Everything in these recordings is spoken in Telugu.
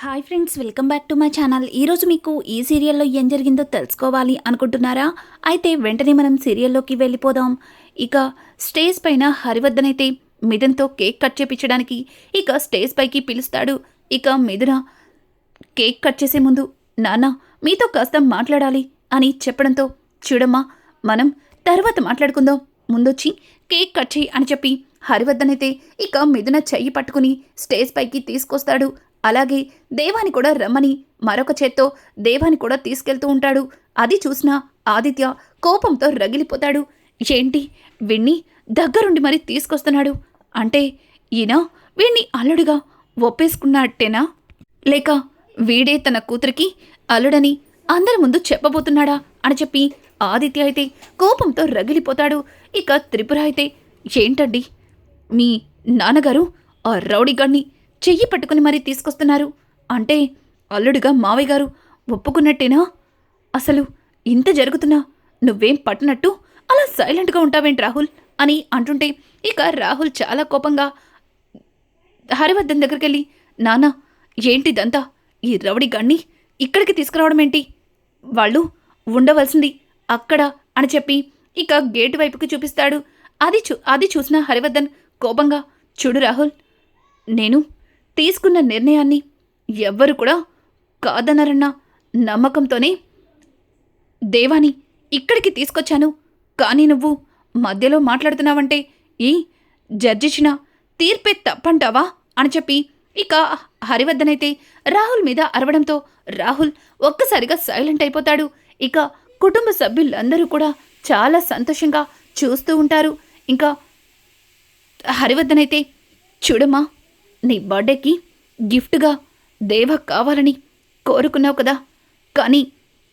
Hi friends welcome back to my channel ఈరోజు మీకు ఈ సీరియల్లో ఏం జరిగిందో తెలుసుకోవాలి అనుకుంటున్నారా? అయితే వెంటనే మనం సీరియల్లోకి వెళ్ళిపోదాం. ఇక స్టేజ్ పైన హరివర్ధన్ అయితే మిథున్తో కేక్ కట్ చేపించడానికి ఇక స్టేజ్ పైకి పిలుస్తాడు. ఇక మిథున కేక్ కట్ చేసే ముందు నాన్న మీతో కాస్త మాట్లాడాలి అని చెప్పడంతో చూడమ్మా మనం తర్వాత మాట్లాడుకుందాం. ముందొచ్చి కేక్ కట్ చేయి అని చెప్పి హరివర్ధన్ అయితే ఇక మిథున చెయ్యి పట్టుకుని స్టేజ్ పైకి తీసుకొస్తాడు. అలాగే దేవాని కూడా రమ్మని మరొక చేత్తో దేవాని కూడా తీసుకెళ్తూ ఉంటాడు. అది చూసిన ఆదిత్య కోపంతో రగిలిపోతాడు. ఏంటి? వీణ్ణి దగ్గరుండి మరి తీసుకొస్తున్నాడు. అంటే ఈయన వీణ్ణి అల్లుడిగా ఒప్పేసుకున్నట్టేనా? లేక వీడే తన కూతురికి అల్లుడని అందరి ముందు చెప్పబోతున్నాడా అని చెప్పి ఆదిత్య అయితే కోపంతో రగిలిపోతాడు. ఇక త్రిపుర అయితే ఏంటండి? మీ నాన్నగారు ఆ రౌడీగాడిని చెయ్యి పట్టుకుని మరీ తీసుకొస్తున్నారు. అంటే అల్లుడిగా మావయ్య గారు ఒప్పుకున్నట్టేనా? అసలు ఇంత జరుగుతున్నా నువ్వేం పట్టనట్టు అలా సైలెంట్గా ఉంటావేంటి రాహుల్? అని అంటుంటే ఇక రాహుల్ చాలా కోపంగా హరివర్ధన్ దగ్గరికి వెళ్ళి నానా ఏంటిదంతా? ఈ రౌడీ గణ్ణి ఇక్కడికి తీసుకురావడం ఏంటి? వాళ్ళు ఉండవలసింది అక్కడ అని చెప్పి ఇక గేటు వైపుకి చూపిస్తాడు. అది చూ అది చూసిన హరివర్ధన్ కోపంగా చూడు రాహుల్ నేను తీసుకున్న నిర్ణయాన్ని ఎవ్వరు కూడా కాదనరన్న నమ్మకంతోనే దేవాని ఇక్కడికి తీసుకొచ్చాను. కానీ నువ్వు మధ్యలో మాట్లాడుతున్నావంటే ఈ జడ్జిచ్చిన తీర్పే తప్పంటావా? అని చెప్పి ఇక హరివర్ధనైతే రాహుల్ మీద అరవడంతో రాహుల్ ఒక్కసారిగా సైలెంట్ అయిపోతాడు. ఇక కుటుంబ సభ్యులందరూ కూడా చాలా సంతోషంగా చూస్తూ ఉంటారు. ఇంకా హరివర్ధనైతే చూడమ్మా. నీ బర్త్డేకి గిఫ్ట్గా దేవ కావాలని కోరుకున్నావు కదా. కానీ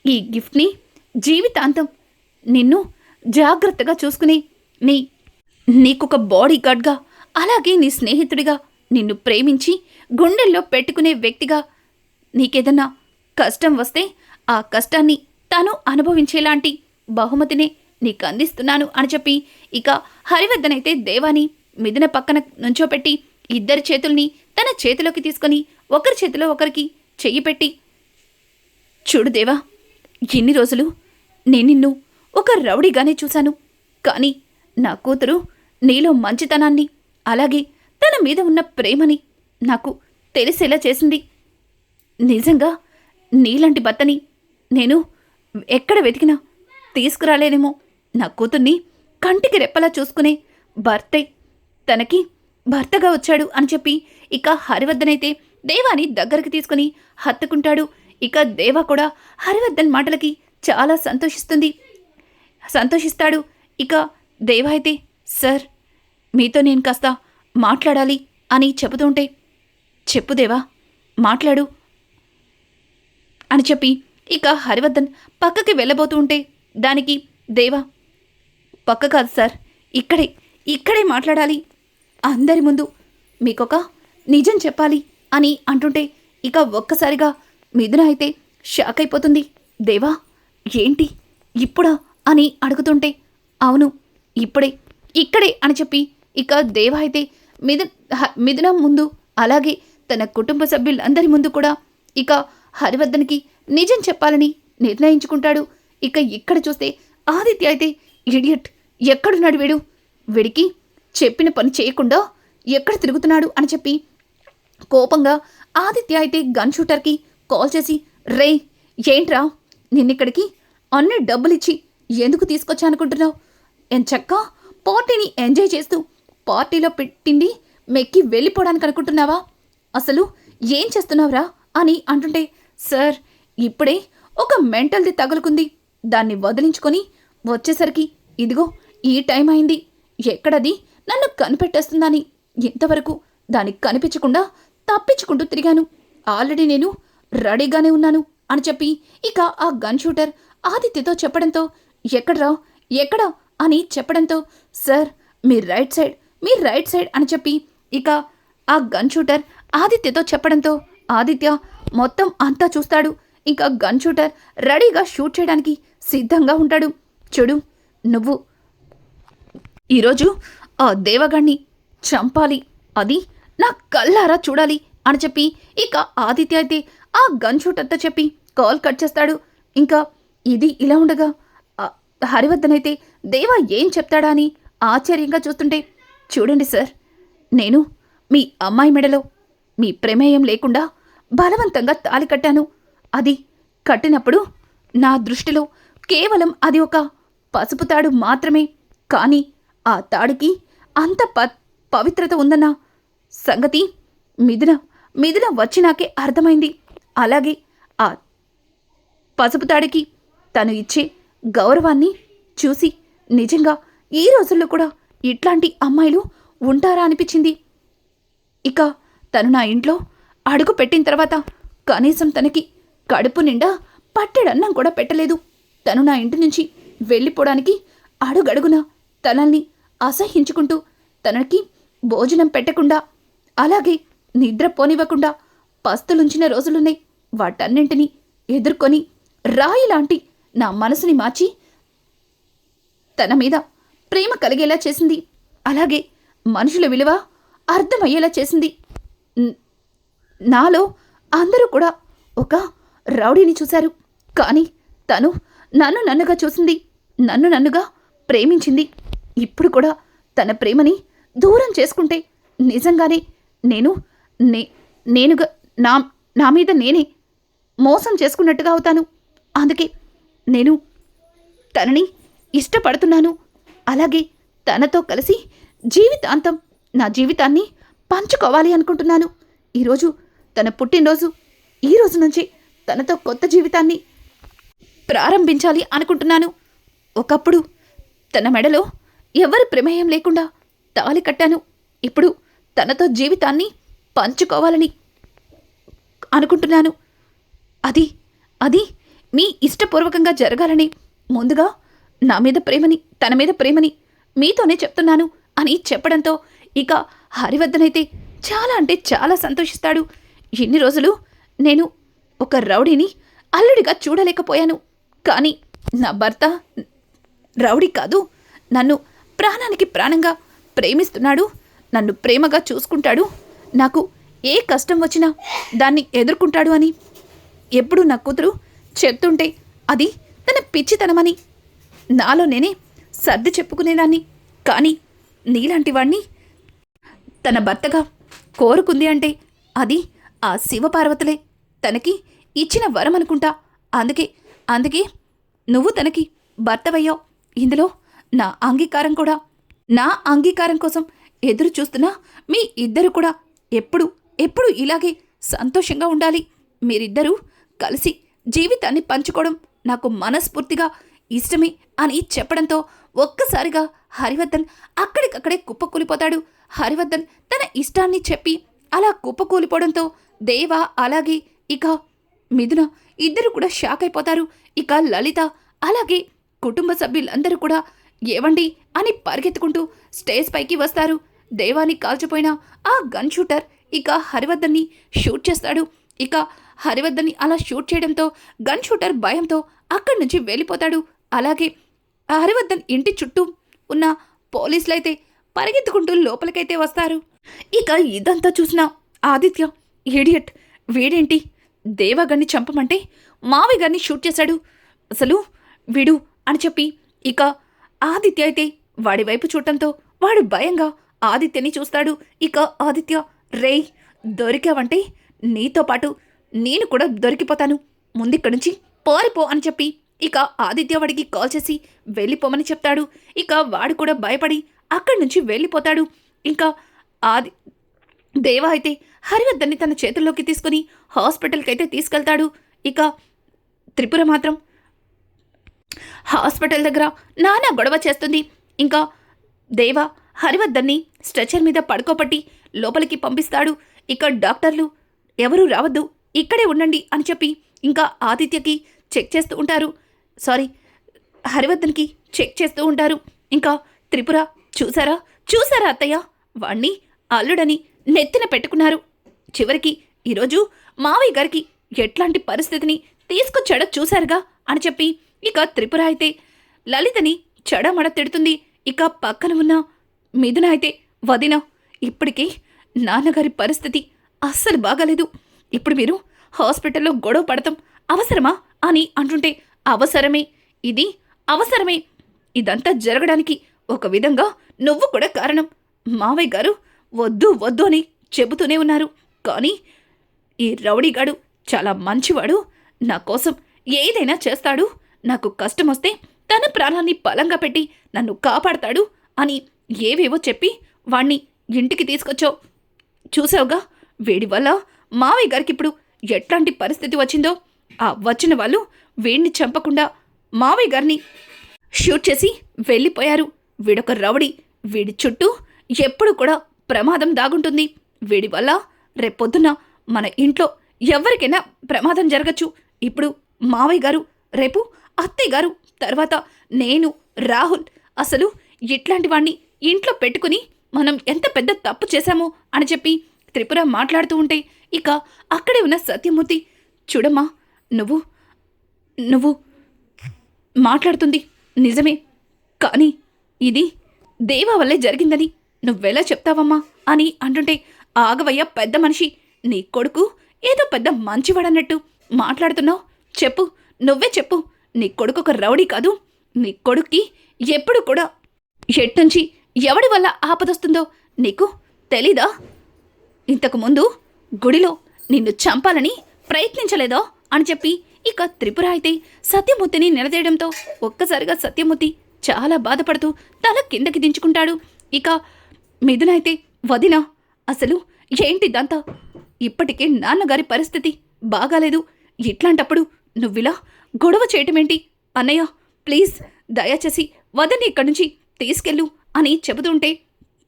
ఈ గిఫ్ట్ని జీవితాంతం నిన్ను జాగ్రత్తగా చూసుకుని నీ నీకొక బాడీ గార్డ్గా అలాగే నీ స్నేహితుడిగా నిన్ను ప్రేమించి గుండెల్లో పెట్టుకునే వ్యక్తిగా నీకేదన్నా కష్టం వస్తే ఆ కష్టాన్ని తాను అనుభవించేలాంటి బహుమతిని నీకు అందిస్తున్నాను అని చెప్పి ఇక హరివర్ధన్ అయితే దేవాని మిథున పక్కన నుంచోపెట్టి ఇద్దరి చేతుల్ని తన చేతిలోకి తీసుకొని ఒకరి చేతిలో ఒకరికి చెయ్యి పెట్టి చూడు దేవా ఎన్ని రోజులు నేను నిన్ను ఒక రౌడీగానే చూశాను. కానీ నా కూతురు నీలో మంచితనాన్ని అలాగే తన మీద ఉన్న ప్రేమని నాకు తెలిసేలా చేసింది. నిజంగా నీలాంటి భర్తని నేను ఎక్కడ వెతికినా తీసుకురాలేనేమో. నా కూతుర్ని కంటికి రెప్పలా చూసుకునే భర్తే తనకి భర్తగా వచ్చాడు అని చెప్పి ఇక హరివర్ధనైతే దేవాని దగ్గరికి తీసుకుని హత్తుకుంటాడు. ఇక దేవ కూడా హరివర్ధన్ మాటలకి చాలా సంతోషిస్తుంది. సంతోషిస్తాడు. ఇక దేవ అయితే సార్ మీతో నేను కాస్త మాట్లాడాలి అని చెబుతుంటే చెప్పు దేవా మాట్లాడు అని చెప్పి ఇక హరివర్ధన్ పక్కకి వెళ్ళబోతూ ఉంటే దానికి దేవా పక్క కాదు సార్ ఇక్కడే ఇక్కడే మాట్లాడాలి అందరి ముందు మీకొక నిజం చెప్పాలి అని అంటుంటే ఇక ఒక్కసారిగా మిథున అయితే షాక్ అయిపోతుంది. దేవా ఏంటి ఇప్పుడా అని అడుగుతుంటే అవును ఇప్పుడే ఇక్కడే అని చెప్పి ఇక దేవ అయితే మిథు హ- మిథున ముందు అలాగే తన కుటుంబ సభ్యులందరి ముందు కూడా ఇక హరివర్ధన్కి నిజం చెప్పాలని నిర్ణయించుకుంటాడు. ఇక ఇక్కడ చూస్తే ఆదిత్య అయితే ఇడియట్ ఎక్కడున్నాడు వీడు? వీడికి చెప్పిన పని చేయకుండా ఎక్కడ తిరుగుతున్నాడు అని చెప్పి కోపంగా ఆదిత్య అయితే గన్ షూటర్కి కాల్ చేసి రే ఏంట్రా? నిన్నిక్కడికి అన్ని డబ్బులిచ్చి ఎందుకు తీసుకొచ్చానుకుంటున్నావు? ఎంచక్క పార్టీని ఎంజాయ్ చేస్తూ పార్టీలో పెట్టింది మెక్కి వెళ్ళిపోవడానికి అనుకుంటున్నావా? అసలు ఏం చేస్తున్నావురా? అని అంటుంటే సార్ ఇప్పుడే ఒక మెంటల్ది తగులుకుంది. దాన్ని వదిలించుకొని వచ్చేసరికి ఇదిగో ఈ టైం అయింది. ఎక్కడది? నన్ను కనిపెట్టేస్తుందని ఇంతవరకు దానికి కనిపించకుండా తప్పించుకుంటూ తిరిగాను. ఆల్రెడీ నేను రెడీగానే ఉన్నాను అని చెప్పి ఇక ఆ గన్ షూటర్ ఆదిత్యతో చెప్పడంతో ఎక్కడ్రా? ఎక్కడ? అని చెప్పడంతో సార్ మీ రైట్ సైడ్ మీ రైట్ సైడ్ అని చెప్పి ఇక ఆ గన్ షూటర్ ఆదిత్యతో చెప్పడంతో ఆదిత్య మొత్తం అంతా చూస్తాడు. ఇంకా గన్ షూటర్ రెడీగా షూట్ చేయడానికి సిద్ధంగా ఉంటాడు. చూడు నువ్వు ఈరోజు ఆ దేవగాణ్ణి చంపాలి. అది నా కళ్ళారా చూడాలి అని చెప్పి ఇక ఆదిత్య అయితే ఆ గన్ చెప్పి కాల్ కట్ చేస్తాడు. ఇంకా ఇది ఇలా ఉండగా హరివర్ధనైతే హరివర్ధన్ అయితే దేవా ఏం చెప్తాడా అని ఆశ్చర్యంగా చూస్తుంటే చూడండి సార్ నేను మీ అమ్మాయి మెడలో మీ ప్రమేయం లేకుండా బలవంతంగా తాలి కట్టాను. అది కట్టినప్పుడు నా దృష్టిలో కేవలం అది ఒక పసుపు తాడు మాత్రమే. కానీ ఆ తాడికి అంత ప పవిత్రత ఉందన్న? సంగతి మిథున మిథున వచ్చినాకే అర్థమైంది. అలాగే ఆ పసుపు తాడికి తను ఇచ్చే గౌరవాన్ని చూసి నిజంగా ఈ రోజుల్లో కూడా ఇట్లాంటి అమ్మాయిలు ఉంటారా అనిపించింది. ఇక తను నా ఇంట్లో అడుగు పెట్టిన తర్వాత కనీసం తనకి కడుపు నిండా పట్టెడన్నం కూడా పెట్టలేదు. తను నా ఇంటి నుంచి వెళ్ళిపోవడానికి అడుగడుగున తనల్ని అసహించుకుంటూ తనకి భోజనం పెట్టకుండా అలాగే నిద్ర పోనివ్వకుండా పస్తులుంచిన రోజులున్నాయి. వాటన్నింటినీ ఎదుర్కొని రాయి లాంటి నా మనసుని మార్చి తన మీద ప్రేమ కలిగేలా చేసింది. అలాగే మనుషుల విలువ అర్థమయ్యేలా చేసింది. నాలో అందరూ కూడా ఒక రౌడీని చూశారు. కానీ తను నన్ను నన్నుగా చూసింది నన్ను నన్నుగా ప్రేమించింది. ఇప్పుడు కూడా తన ప్రేమని దూరం చేసుకుంటే నిజంగానే నేను నే నేనుగా నా నా మీద నేనే మోసం చేసుకున్నట్టుగా అవుతాను. అందుకే నేను తనని ఇష్టపడుతున్నాను. అలాగే తనతో కలిసి జీవితాంతం నా జీవితాన్ని పంచుకోవాలి అనుకుంటున్నాను. ఈరోజు తన పుట్టినరోజు ఈ రోజు నుంచి తనతో కొత్త జీవితాన్ని ప్రారంభించాలి అనుకుంటున్నాను. ఒకప్పుడు తన మెడలో ఎవరి ప్రమేయం లేకుండా తాళి కట్టాను. ఇప్పుడు తనతో జీవితాన్ని పంచుకోవాలని అనుకుంటున్నాను. అది అది మీ ఇష్టపూర్వకంగా జరగాలని ముందుగా నా మీద ప్రేమని తన మీద ప్రేమని మీతోనే చెప్తున్నాను అని చెప్పడంతో ఇక హరివర్ధనైతే చాలా అంటే చాలా సంతోషిస్తాడు. ఇన్ని రోజులు నేను ఒక రౌడీని అల్లుడిగా చూడలేకపోయాను. కానీ నా భర్త రౌడీ కాదు నన్ను ప్రాణానికి ప్రాణంగా ప్రేమిస్తున్నాడు నన్ను ప్రేమగా చూసుకుంటాడు నాకు ఏ కష్టం వచ్చినా దాన్ని ఎదుర్కొంటాడు అని. ఎప్పుడు నా కూతురు చెప్తుంటే అది తన పిచ్చితనమని. నాలో నేనే సర్ది చెప్పుకునేదాన్ని కానీ నీలాంటి వాణ్ణి తన భర్తగా కోరుకుంది అంటే అది ఆ శివపార్వతులే. తనకి ఇచ్చిన వరం అనుకుంటా అందుకే అందుకే నువ్వు తనకి భర్తవయ్యావు. ఇందులో నా అంగీకారం కూడా నా అంగీకారం కోసం ఎదురు చూస్తున్నా మీ ఇద్దరు కూడా ఎప్పుడు ఎప్పుడు ఇలాగే సంతోషంగా ఉండాలి. మీరిద్దరూ కలిసి జీవితాన్ని పంచుకోవడం నాకు మనస్ఫూర్తిగా ఇష్టమే అని చెప్పడంతో ఒక్కసారిగా హరివర్ధన్ అక్కడికక్కడే కుప్పకూలిపోతాడు. హరివర్ధన్ తన ఇష్టాన్ని చెప్పి అలా కుప్పకూలిపోవడంతో దేవ అలాగే ఇక మిథున ఇద్దరు కూడా షాక్ అయిపోతారు ఇక లలిత అలాగే కుటుంబ సభ్యులందరూ కూడా ఏవండి అని పరిగెత్తుకుంటూ స్టేజ్ పైకి వస్తారు. దేవాన్ని కాల్చిపోయిన ఆ గన్ షూటర్ ఇక హరివర్ధన్ని షూట్ చేస్తాడు. ఇక హరివర్ధన్ని అలా షూట్ చేయడంతో గన్ షూటర్ భయంతో అక్కడి నుంచి వెళ్ళిపోతాడు. అలాగే ఆ హరివర్ధన్ ఇంటి చుట్టూ ఉన్న పోలీసులైతే పరిగెత్తుకుంటూ లోపలికైతే వస్తారు. ఇక ఇదంతా చూసిన ఆదిత్య ఇడియట్ వీడేంటి? దేవగాన్ని చంపమంటే మావి గారిని షూట్ చేశాడు. అసలు వీడు అని చెప్పి ఇక ఆదిత్య అయితే వాడి వైపు చూడటంతో వాడు భయంగా ఆదిత్యని చూస్తాడు. ఇక ఆదిత్య రేయ్ దొరికావంటే నీతో పాటు నేను కూడా దొరికిపోతాను. ముందిక్కడి నుంచి పారిపో అని చెప్పి ఇక ఆదిత్య వాడికి కాల్ చేసి వెళ్ళిపోమని చెప్తాడు. ఇక వాడు కూడా భయపడి అక్కడి నుంచి వెళ్ళిపోతాడు. ఇంకా ఆది దేవ అయితే హరివర్ధన్ని తన చేతుల్లోకి తీసుకుని హాస్పిటల్కి అయితే తీసుకెళ్తాడు. ఇక త్రిపుర మాత్రం హాస్పిటల్ దగ్గర నానా గొడవ చేస్తుంది. ఇంకా దేవ హరివర్ధన్ని స్ట్రెచర్ మీద పడుకోపట్టి లోపలికి పంపిస్తాడు. ఇక డాక్టర్లు ఎవరూ రావద్దు ఇక్కడే ఉండండి అని చెప్పి ఇంకా ఆదిత్యకి చెక్ చేస్తూ ఉంటారు. సారీ హరివర్ధన్కి చెక్ చేస్తూ ఉంటారు. ఇంకా త్రిపుర చూసారా చూసారా అత్తయ్య వాణ్ణి అల్లుడని నెత్తిన పెట్టుకున్నారు. చివరికి ఈరోజు మావయ్య గారికి ఎట్లాంటి పరిస్థితిని తీసుకొచ్చాడో చూశారుగా అని చెప్పి ఇక త్రిపుర అయితే లలితని చెడమడ తిడుతుంది. ఇక పక్కన ఉన్న మిథున అయితే వదిన ఇప్పటికే నాన్నగారి పరిస్థితి అస్సలు బాగాలేదు. ఇప్పుడు మీరు హాస్పిటల్లో గొడవ పడతాం. అవసరమా అని అంటుంటే అవసరమే. ఇది అవసరమే. ఇదంతా జరగడానికి ఒక విధంగా నువ్వు కూడా కారణం. మావయ్య గారు వద్దు వద్దు అని చెబుతూనే ఉన్నారు. కానీ ఈ రౌడీగాడు చాలా మంచివాడు. నా కోసం ఏదైనా చేస్తాడు. నాకు కష్టం వస్తే తన ప్రాణాన్ని బలంగా పెట్టి నన్ను కాపాడతాడు అని ఏవేవో చెప్పి వాణ్ణి ఇంటికి తీసుకొచ్చావు. చూసావుగా? వీడి వల్ల మావయ్య గారికి ఇప్పుడు ఎట్లాంటి పరిస్థితి వచ్చిందో? ఆ వచ్చిన వాళ్ళు వీడిని చంపకుండా మావయ్య గారిని షూట్ చేసి వెళ్ళిపోయారు. వీడొక రౌడీ. వీడి చుట్టూ ఎప్పుడు కూడా ప్రమాదం దాగుంటుంది. వీడి వల్ల రేపొద్దున మన ఇంట్లో ఎవరికైనా ప్రమాదం జరగచ్చు. ఇప్పుడు మావయ్య గారు రేపు అత్తయ్య గారు తర్వాత నేను రాహుల్ అసలు ఇట్లాంటి వాణ్ణి ఇంట్లో పెట్టుకుని మనం ఎంత పెద్ద తప్పు చేశామో అని చెప్పి త్రిపుర మాట్లాడుతూ ఉంటే ఇక అక్కడే ఉన్న సత్యమూర్తి చూడమ్మా నువ్వు నువ్వు మాట్లాడుతుంది నిజమే కానీ ఇది దేవా వల్లే జరిగిందని నువ్వెలా చెప్తావమ్మా? అని అంటుంటే ఆగవయ్య పెద్ద మనిషి నీ కొడుకు ఏదో పెద్ద మంచివాడన్నట్టు మాట్లాడుతున్నావు చెప్పు నువ్వే చెప్పు. నీ కొడుకు ఒక రౌడీ కాదు. నీ కొడుక్కి ఎప్పుడు కూడా ఎట్టుంచి ఎవడి వల్ల ఆపదొస్తుందో నీకు తెలీదా? ఇంతకుముందు గుడిలో నిన్ను చంపాలని ప్రయత్నించలేదో అని చెప్పి ఇక త్రిపుర అయితే సత్యమూర్తిని నిలదీయడంతో ఒక్కసారిగా సత్యమూర్తి చాలా బాధపడుతూ తల కిందకి దించుకుంటాడు. ఇక మిథున అయితే వదినా అసలు ఏంటిదంతా? ఇప్పటికే నాన్నగారి పరిస్థితి బాగాలేదు. ఇట్లాంటప్పుడు నువ్విలా గొడవ చేయటమేంటి? అన్నయ్య ప్లీజ్ దయచేసి వదని ఇక్కడి నుంచి తీసుకెళ్ళు అని చెబుతుంటే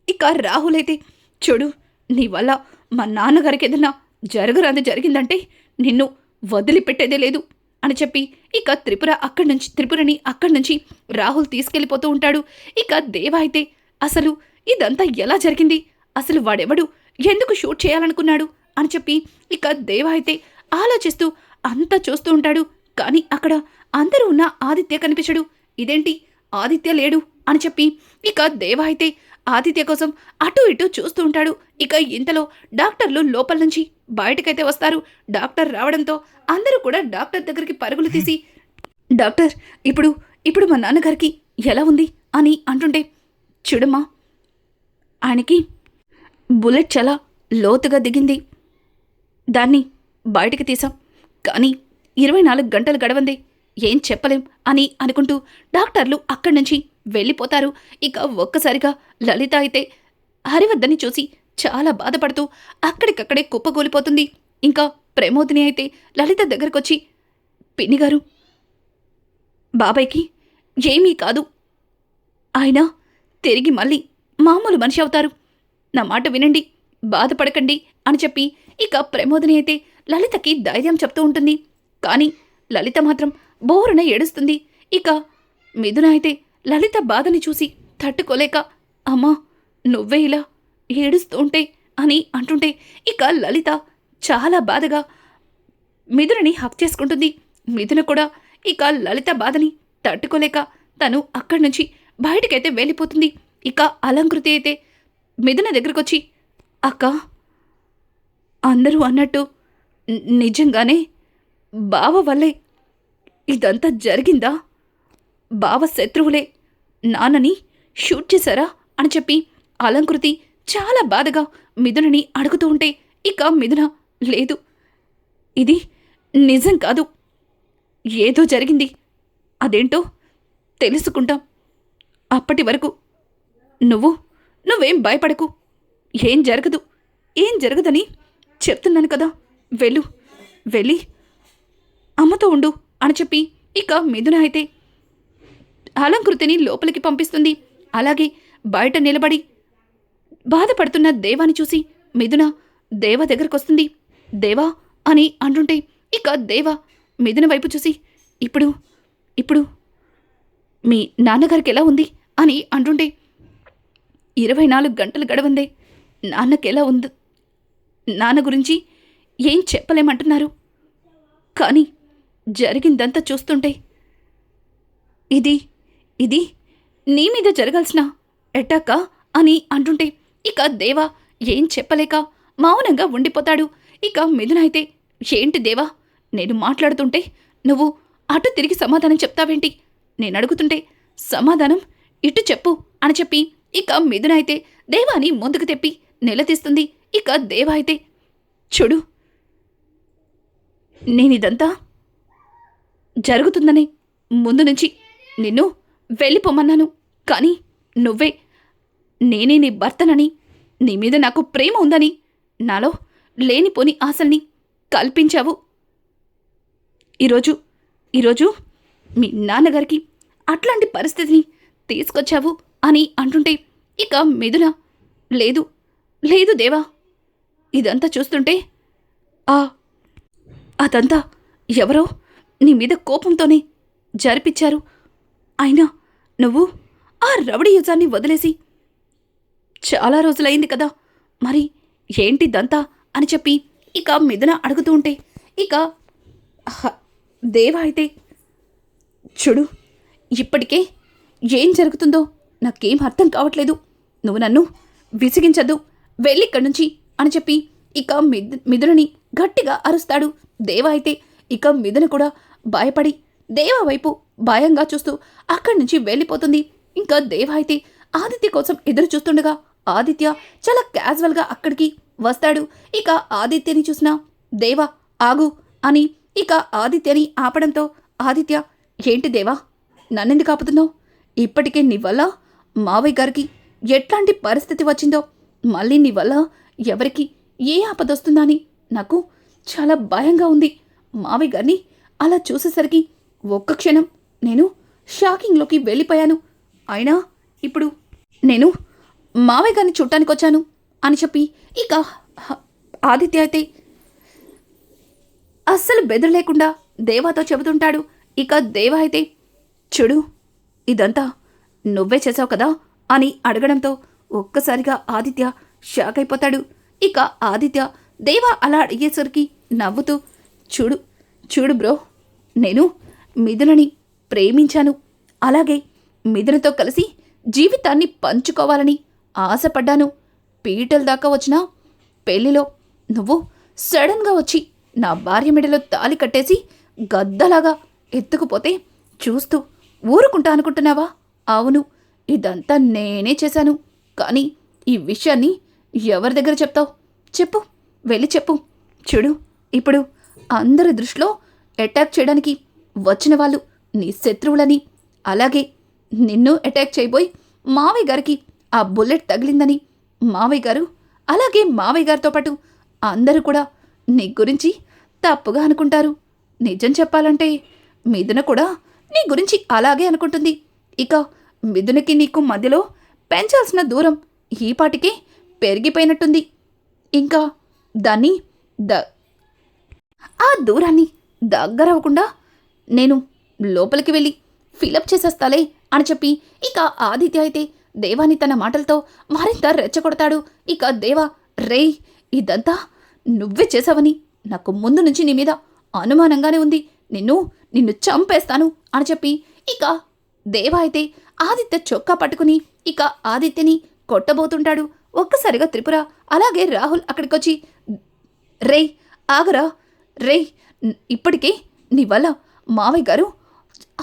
ఇక రాహుల్ అయితే చూడు నీ వల్ల మా నాన్నగారికి ఏదైనా జరగరాంది జరిగిందంటే నిన్ను వదిలిపెట్టేదే లేదు అని చెప్పి ఇక త్రిపుర అక్కడి నుంచి త్రిపురని అక్కడి నుంచి రాహుల్ తీసుకెళ్ళిపోతూ ఉంటాడు. ఇక దేవ అయితే అసలు ఇదంతా ఎలా జరిగింది? అసలు వాడెవడు? ఎందుకు షూట్ చేయాలనుకున్నాడు? అని చెప్పి ఇక దేవ అయితే ఆలోచిస్తూ అంతా చూస్తూ ఉంటాడు. కానీ అక్కడ అందరూ ఉన్న ఆదిత్య కనిపించడు. ఇదేంటి? ఆదిత్య లేడు అని చెప్పి ఇక దేవ అయితే ఆదిత్య కోసం అటు ఇటు చూస్తూ ఉంటాడు. ఇక ఇంతలో డాక్టర్లు లోపల నుంచి బయటకైతే వస్తారు. డాక్టర్ రావడంతో అందరూ కూడా డాక్టర్ దగ్గరికి పరుగులు తీసి డాక్టర్ ఇప్పుడు ఇప్పుడు మా నాన్నగారికి ఎలా ఉంది? అని అంటుంటే చూడమ్మా ఆయనకి బుల్లెట్ చాలా లోతుగా దిగింది. దాన్ని బయటికి తీసాం. కానీ ఇరవై నాలుగు గంటలు గడవంది. ఏం చెప్పలేం అని అనుకుంటూ డాక్టర్లు అక్కడి నుంచి వెళ్ళిపోతారు. ఇక ఒక్కసారిగా లలిత అయితే హరివద్దని చూసి చాలా బాధపడుతూ అక్కడికక్కడే కుప్పగూలిపోతుంది ఇంకా ప్రమోదిని అయితే లలిత దగ్గరకొచ్చి పిన్నిగారు బాబాయ్కి ఏమీ కాదు. ఆయన తిరిగి మళ్ళీ మామూలు మనిషి అవుతారు. నా మాట వినండి బాధపడకండి అని చెప్పి ఇక ప్రమోదిని అయితే లలితకి ధైర్యం చెప్తూ ఉంటుంది. కానీ లలిత మాత్రం బోరున ఏడుస్తుంది. ఇక మిథున అయితే లలిత బాధని చూసి తట్టుకోలేక అమ్మా నువ్వే ఇలా ఏడుస్తూ ఉంటే అని అంటుంటే ఇక లలిత చాలా బాధగా మిథునని హక్ చేసుకుంటుంది. మిథున కూడా ఇక లలిత బాధని తట్టుకోలేక తను అక్కడి నుంచి బయటకైతే వెళ్ళిపోతుంది. ఇక అలంకృతి అయితే మిథున దగ్గరకొచ్చి అక్క అందరూ అన్నట్టు నిజంగానే? బావ వల్లే ఇదంతా జరిగిందా? బావ శత్రువులే నాన్నని షూట్ చేశారా? అని చెప్పి అలంకృతి చాలా బాధగా మిథునని అడుగుతూ ఉంటే ఇక మిథున లేదు. ఇది నిజం కాదు. ఏదో జరిగింది. అదేంటో తెలుసుకుంటాం. అప్పటి వరకు నువ్వు నువ్వేం భయపడకు. ఏం జరగదు. ఏం జరగదని చెప్తున్నాను కదా. వెళ్ళు వెళ్ళి. అమ్మతో ఉండు అని చెప్పి ఇక మిథున అయితే అలంకృతిని లోపలికి పంపిస్తుంది. అలాగే బయట నిలబడి బాధపడుతున్న దేవాని చూసి మిథున దేవ దగ్గరకొస్తుంది. దేవా అని అంటుంటే ఇక దేవ మిథున వైపు చూసి ఇప్పుడు ఇప్పుడు మీ నాన్నగారికి ఎలా ఉంది? అని అంటుంటే ఇరవై నాలుగు గంటలు గడవందే. నాన్నకెలా ఉంది? నాన్న గురించి ఏం చెప్పలేమంటున్నారు? కానీ జరిగిందంతా చూస్తుంటే ఇది ఇది నీ మీద జరగాల్సిన ఎట్టాక అని అంటుంటే ఇక దేవా ఏం చెప్పలేక మౌనంగా ఉండిపోతాడు. ఇక మిథున అయితే ఏంటి దేవా? నేను మాట్లాడుతుంటే నువ్వు అటు తిరిగి సమాధానం చెప్తావేంటి? నేను అడుగుతుంటే సమాధానం ఇటు చెప్పు అని చెప్పి ఇక మిథున అయితే దేవాని ముందుకు తెప్పి నిలదీస్తుంది. ఇక దేవా అయితే చూడు నేనిదంతా జరుగుతుందని ముందు నుంచి నిన్ను వెళ్ళిపోమన్నాను. కానీ నువ్వే నేనే నీ భర్తనని నీ మీద నాకు ప్రేమ ఉందని నాలో లేనిపోని ఆశల్ని కల్పించావు. ఈరోజు ఈరోజు మీ నాన్నగారికి అట్లాంటి పరిస్థితిని తీసుకొచ్చావు అని అంటుంటే ఇక మిథున లేదు లేదు దేవా ఇదంతా చూస్తుంటే ఆ అదంతా ఎవరో నీ మీద కోపంతోనే జరిపించారు అయినా నువ్వు ఆ రవడి యుజాన్ని వదిలేసి చాలా రోజులైంది కదా. మరి ఏంటి దంతా అని చెప్పి ఇక మిథున అడుగుతూ ఉంటే ఇక హ, దేవ అయితే చూడు ఇప్పటికే ఏం జరుగుతుందో నాకేం అర్థం కావట్లేదు. నువ్వు నన్ను విసిగించద్దు వెళ్ళిక్కడి నుంచి అని చెప్పి ఇక మిథు మిథునని గట్టిగా అరుస్తాడు దేవ అయితే ఇక మిథున కూడా భయపడి దేవ వైపు భయంగా చూస్తూ అక్కడి నుంచి వెళ్ళిపోతుంది. ఇంకా దేవ అయితే ఆదిత్య కోసం ఎదురు చూస్తుండగా ఆదిత్య చాలా క్యాజువల్గా అక్కడికి వస్తాడు. ఇక ఆదిత్యని చూసిన దేవ ఆగు అని ఇక ఆదిత్యని ఆపడంతో ఆదిత్య ఏంటి దేవా నన్నెందుకు ఆపుతున్నావు? ఇప్పటికే నీ వల్ల మావయ్య గారికి ఎట్లాంటి పరిస్థితి వచ్చిందో మళ్ళీ నీ వల్ల ఎవరికి ఏ ఆపదొస్తుందని నాకు చాలా భయంగా ఉంది. మావి గారిని అలా చూసేసరికి ఒక్క క్షణం నేను షాకింగ్లోకి వెళ్ళిపోయాను. అయినా ఇప్పుడు నేను మావయ్య గారిని చూడటానికి వచ్చాను అని చెప్పి ఇక ఆదిత్య అయితే అస్సలు బెదురు లేకుండా దేవాతో చెబుతుంటాడు. ఇక దేవ అయితే చూడు ఇదంతా నువ్వే చేసావు కదా? అని అడగడంతో ఒక్కసారిగా ఆదిత్య షాక్ అయిపోతాడు ఇక ఆదిత్య దేవా అలా అడిగేసరికి నవ్వుతూ చూడు చూడు బ్రో నేను మిథునని ప్రేమించాను. అలాగే మిథునతో కలిసి జీవితాన్ని పంచుకోవాలని ఆశపడ్డాను. పీటల దాకా వచ్చిన పెళ్ళిలో నువ్వు సడన్గా వచ్చి నా భార్య మెడలో తాలి కట్టేసి గద్దలాగా ఎత్తుకుపోతే చూస్తూ ఊరుకుంటా అనుకుంటున్నావా? అవును ఇదంతా నేనే చేశాను. కానీ ఈ విషయాన్ని ఎవరి దగ్గర చెప్తావు? చెప్పు. వెళ్ళి చెప్పు. చూడు ఇప్పుడు అందరి దృష్టిలో అటాక్ చేయడానికి వచ్చిన వాళ్ళు నీ శత్రువులని. అలాగే నిన్ను అటాక్ చేయబోయి మావయ్య గారికి ఆ బుల్లెట్ తగిలిందని మావయ్య గారు అలాగే మావయ్య గారితో పాటు అందరూ కూడా నీ గురించి తప్పుగా అనుకుంటారు. నిజం చెప్పాలంటే మిథున కూడా నీ గురించి అలాగే అనుకుంటుంది. ఇక మిథునకి నీకు మధ్యలో పెంచాల్సిన దూరం ఈ పాటికే పెరిగిపోయినట్టుంది. ఇంకా దాన్ని ద ఆ దూరాన్ని దగ్గర అవ్వకుండా నేను లోపలికి వెళ్ళి ఫిలప్ చేసేస్తాలే అని చెప్పి ఇక ఆదిత్య అయితే దేవాని తన మాటలతో మరింత రెచ్చగొడతాడు. ఇక దేవా రేయ్ ఇదంతా నువ్వే చేసావని నాకు ముందు నుంచి నీ మీద అనుమానంగానే ఉంది. నిన్ను నిన్ను చంపేస్తాను అని చెప్పి ఇక దేవా అయితే ఆదిత్య చొక్కా పట్టుకుని ఇక ఆదిత్యని కొట్టబోతుంటాడు. ఒక్కసారిగా త్రిపుర అలాగే రాహుల్ అక్కడికొచ్చి రేయ్ ఆగరా. రేయ్ ఇప్పటికే నీ వల్ల మావయ్య గారు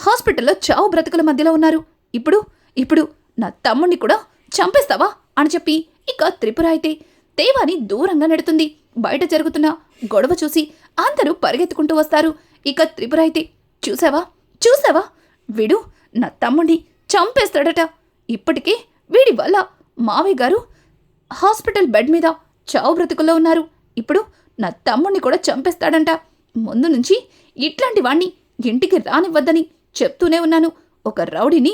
హాస్పిటల్లో చావు బ్రతుకుల మధ్యలో ఉన్నారు. ఇప్పుడు ఇప్పుడు నా తమ్ముణ్ణి కూడా చంపేస్తావా అని చెప్పి ఇక త్రిపుర అయితే దేవాని దూరంగా నెడుతుంది. బయట జరుగుతున్న గొడవ చూసి అందరూ పరిగెత్తుకుంటూ వస్తారు. ఇక త్రిపుర అయితే చూసావా? చూసావా? వీడు నా తమ్ముణ్ణి చంపేస్తాడట. ఇప్పటికే వీడి వల్ల మావయ్య గారు హాస్పిటల్ బెడ్ మీద చావు బ్రతుకుల్లో ఉన్నారు. ఇప్పుడు నా తమ్ముణ్ణి కూడా చంపేస్తాడంట. ముందు నుంచి ఇట్లాంటి వాణ్ణి ఇంటికి రానివ్వద్దని చెప్తూనే ఉన్నాను. ఒక రౌడీని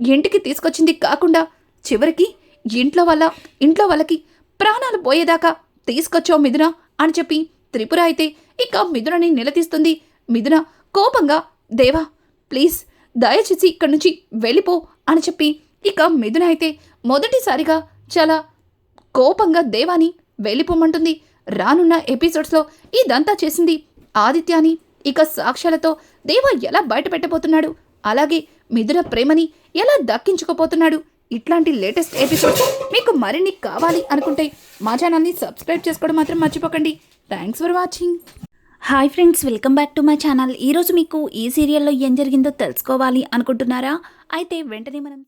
ఇంటికి తీసుకొచ్చింది కాకుండా చివరికి ఇంట్లో వాళ్ళ ఇంట్లో వాళ్ళకి ప్రాణాలు పోయేదాకా తీసుకొచ్చావు మిథున అని చెప్పి త్రిపుర అయితే ఇక మిథునని నిలదీస్తుంది. మిథున కోపంగా దేవా ప్లీజ్ దయచేసి ఇక్కడి నుంచి వెళ్ళిపో అని చెప్పి ఇక మిథున అయితే మొదటిసారిగా చాలా కోపంగా దేవాని వెళ్ళిపోమంటుంది. రానున్న ఎపిసోడ్స్లో ఇదంతా చేసింది ఆదిత్యాని. ఇక సాక్ష్యాలతో దేవ ఎలా బయట పెట్టబోతున్నాడు అలాగే మిథున ప్రేమని ఎలా దక్కించుకోపోతున్నాడు ఇట్లాంటి లేటెస్ట్ ఎపిసోడ్స్ మీకు మరిన్ని కావాలి అనుకుంటే మా ఛానల్ని సబ్స్క్రైబ్ చేసుకోవడం మాత్రం మర్చిపోకండి. Thanks for watching. Hi friends welcome back to my channel. ఈరోజు మీకు ఈ సీరియల్లో ఏం జరిగిందో తెలుసుకోవాలి అనుకుంటున్నారా? అయితే వెంటనే మనం